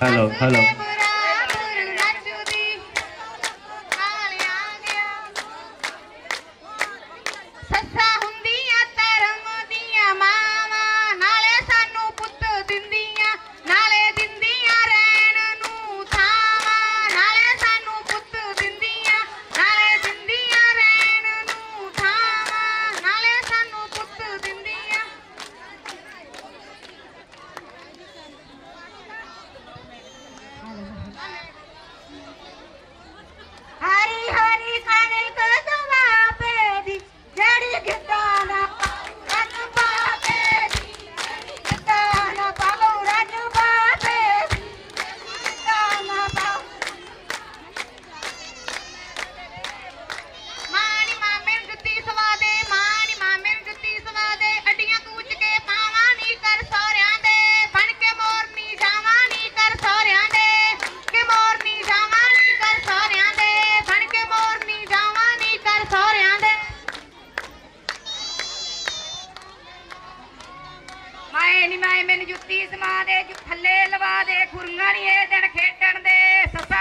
hello hello. ਏ ਨੀ ਮੈਂ ਮੈਨੂੰ ਜੁੱਤੀ ਸਮਾ ਦੇ, ਜੁ ਥੱਲੇ ਲਵਾ ਦੇ ਖੁਰੀਆਂ ਨਹੀਂ ਇਹ ਦਿਨ ਖੇਡਣ ਦੇ, ਸੱਸਾ